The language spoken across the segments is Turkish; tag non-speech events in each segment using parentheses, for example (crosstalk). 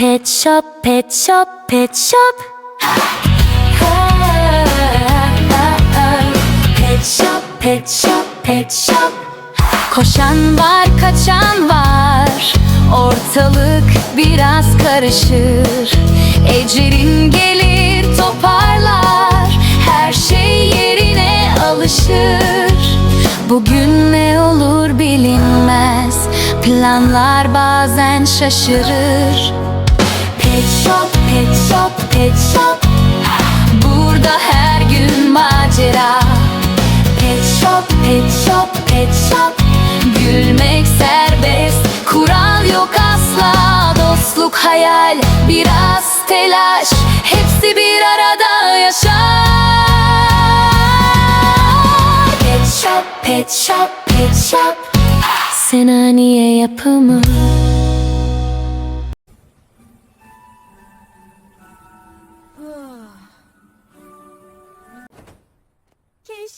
Pet shop, pet shop, pet shop. Pet shop, pet shop, pet shop. Koşan var, kaçan var. Ortalık biraz karışır. Ecrin gelir, toparlar. Her şey yerine alışır. Bugün ne olur bilinmez. Planlar bazen şaşırır. Pet shop, pet shop, pet shop. Burada her gün macera. Pet shop, pet shop, pet shop. Gülmek serbest, kural yok asla. Dostluk hayal, biraz telaş. Hepsi bir arada yaşar. Pet shop, pet shop, pet shop. Senaniye yapımı.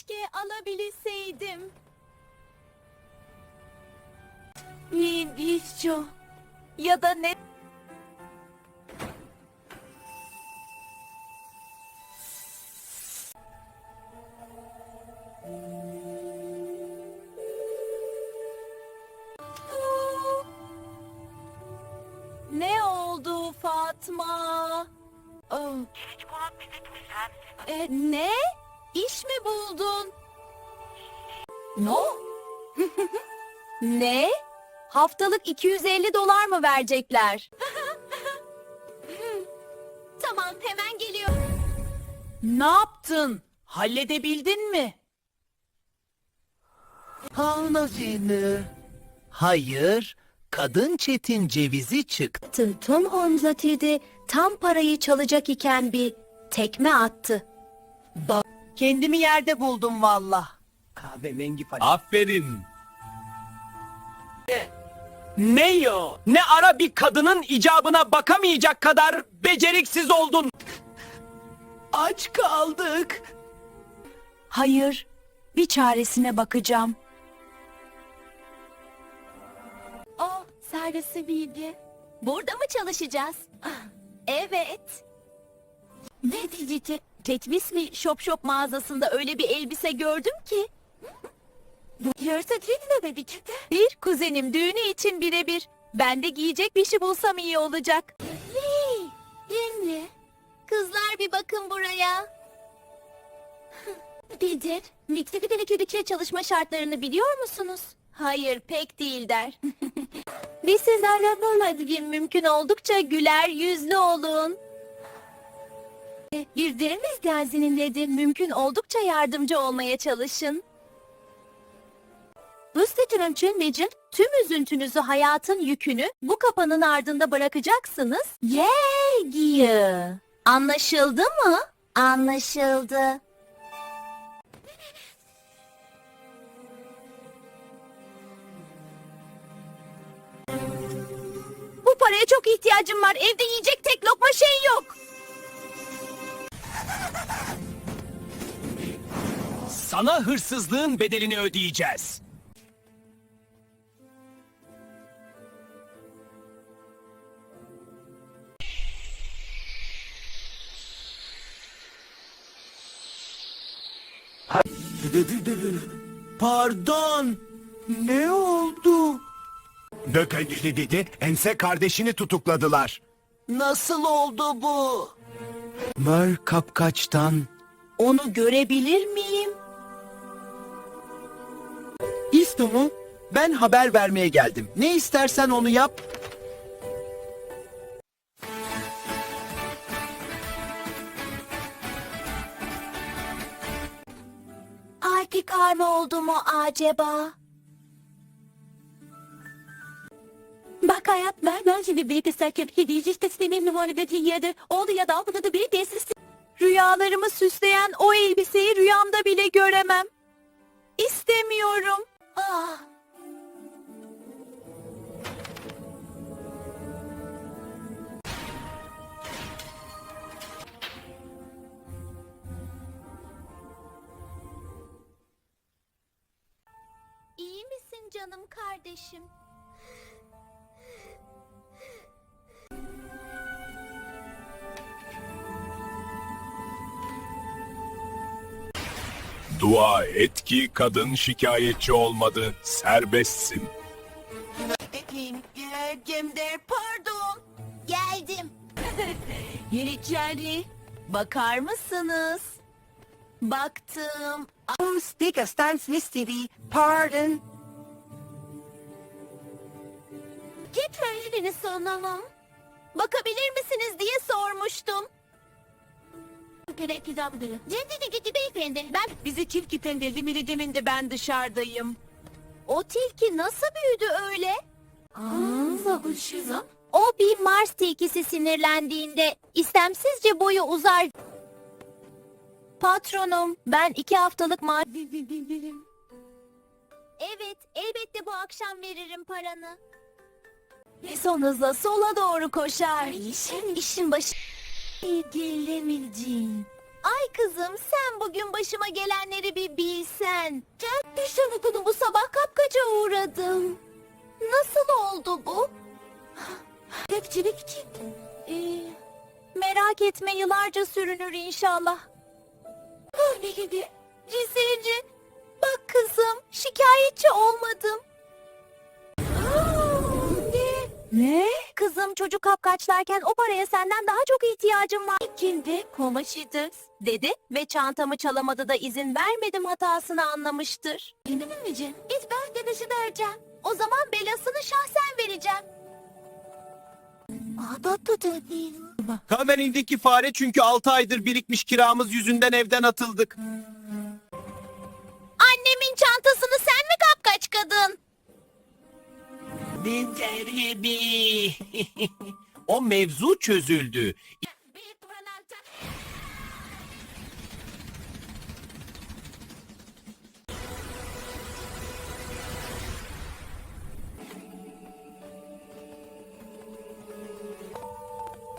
Keşke alabilseydim. Ninjo. Ya da ne? Ne oldu Fatma? Oh. E, ne? İş mi buldun? No? ne? Haftalık 250 dolar mı verecekler? tamam hemen geliyor. Ne yaptın? Halledebildin mi? Hanazini. Hayır, kadın çetin cevizi çıktı. Tom Holmes'a tam parayı çalacak iken bir tekme attı. Bak, kendimi yerde buldum valla. Kahverengi falan. Aferin. Ne yo? Ne ara bir kadının icabına bakamayacak kadar beceriksiz oldun? Aç kaldık. Hayır, bir çaresine bakacağım. Oh, servisi bilgi. Burada mı çalışacağız? Ah, Evet. Ne diyeceğim? Tetvis mi şop şop mağazasında öyle bir elbise gördüm ki? Yarısı ne be Bir kuzenim düğünü için birebir. Ben de giyecek bir şey bulsam iyi olacak. Hey, Emre. Kızlar bir bakın buraya. Nedir? Meksika Teleköydeki çalışma şartlarını biliyor musunuz? Hayır, pek değil der. (laughs) Biz sizlerle normalde mümkün oldukça güler yüzlü olun. Yüzlerimiz gazinindedir. Mümkün oldukça yardımcı olmaya çalışın. Sitenin için tüm üzüntünüzü hayatın yükünü bu kapanın ardında bırakacaksınız. Yeah, Anlaşıldı mı? Anlaşıldı. Bu paraya çok ihtiyacım var. Evde yiyecek tek lokma şey yok. Sana hırsızlığın bedelini ödeyeceğiz. Pardon. Ne oldu? Dökendili dedi, ense kardeşini tutukladılar. Nasıl oldu bu? Mör kapkaçtan. Onu görebilir miyim? İstomu, ben haber vermeye geldim. Ne istersen onu yap. Artık arma oldu mu acaba? Bak hayat ben ben şimdi bir kısarken hediye teslimim numarada yedi. Oldu ya da altıda da bir tesis. Rüyalarımı süsleyen o elbiseyi rüyamda bile göremem. İstemiyorum. Ah. İyi misin canım kardeşim? Dua et ki kadın şikayetçi olmadı. Serbestsin. Geldim der pardon. Geldim. (laughs) Yeniçeri bakar mısınız? Baktım. Sticker stands mystery. Pardon. Gitmelerini sanalım. Bakabilir misiniz diye sormuştum. Gerekli davranıyor. Cendini gitti beyefendi. Ben Bizi tilki pendeldi milidiminde ben dışarıdayım. o tilki nasıl büyüdü öyle? O bir Mars tilkisi sinirlendiğinde istemsizce boyu uzar. Patronum, ben iki haftalık ma... Evet, elbette bu akşam veririm paranı. Ve son hızla sola doğru koşar. İşin, işin başı... Gelemeyeceğim. Ay kızım sen bugün başıma gelenleri bir bilsen. Çok düşündüm bu sabah kapkaca uğradım. Nasıl oldu bu? Bekçilik için. Ee, merak etme yıllarca sürünür inşallah. Öyle gibi. Cisilci. Bak kızım şikayetçi olmadım. Ne? Kızım çocuk kapkaçlarken o paraya senden daha çok ihtiyacım var. Kimdi? Komaşidir. Dedi ve çantamı çalamadı da izin vermedim hatasını anlamıştır. Emin misin? Git ben dedesi vereceğim. O zaman belasını şahsen vereceğim. Ağdattı dedi. Kamerindeki fare çünkü 6 aydır birikmiş kiramız yüzünden evden atıldık. Annemin çantasını Biterebi. (laughs) o mevzu çözüldü.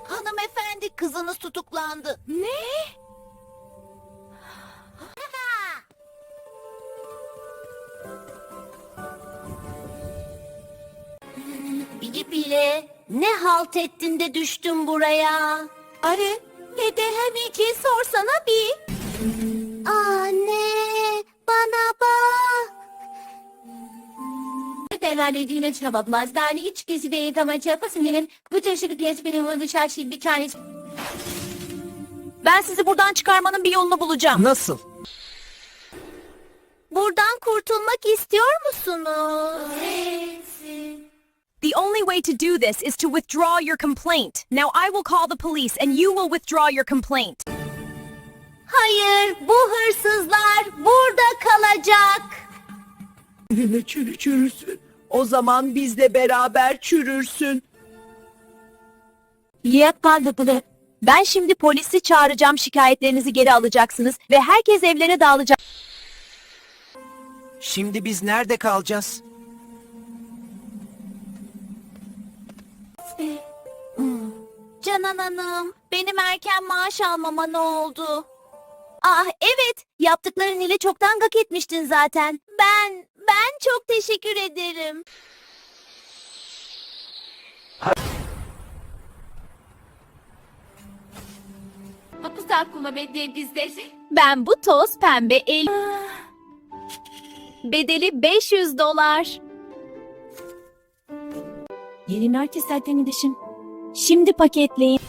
Hanımefendi kızınız tutuklandı. Ne? Bile ne halt ettin de düştün buraya? Arı ve de hem iki sorsana bir. Anne bana bak. Delalediğine çabamaz. Yani hiç kezi de yıkamaç yapasın. Bu taşıdık yetmenin onu şarşı bir tanesi. Ben sizi buradan çıkarmanın bir yolunu bulacağım. Nasıl? Buradan kurtulmak istiyor musunuz? The only way to do this is to withdraw your complaint. Now I will call the police and you will withdraw your complaint. Hayır, bu hırsızlar burada kalacak. Benimle çürü çürürsün. O zaman bizle beraber çürürsün. Yapmadı Ben şimdi polisi çağıracağım şikayetlerinizi geri alacaksınız ve herkes evlerine dağılacak. Şimdi biz nerede kalacağız? Canan Hanım, benim erken maaş almama ne oldu? Ah evet, yaptıkların ile çoktan gak etmiştin zaten. Ben, ben çok teşekkür ederim. Ben bu toz pembe el... Bedeli 500 dolar. Yeni artistlerden edişim. Şimdi paketleyin.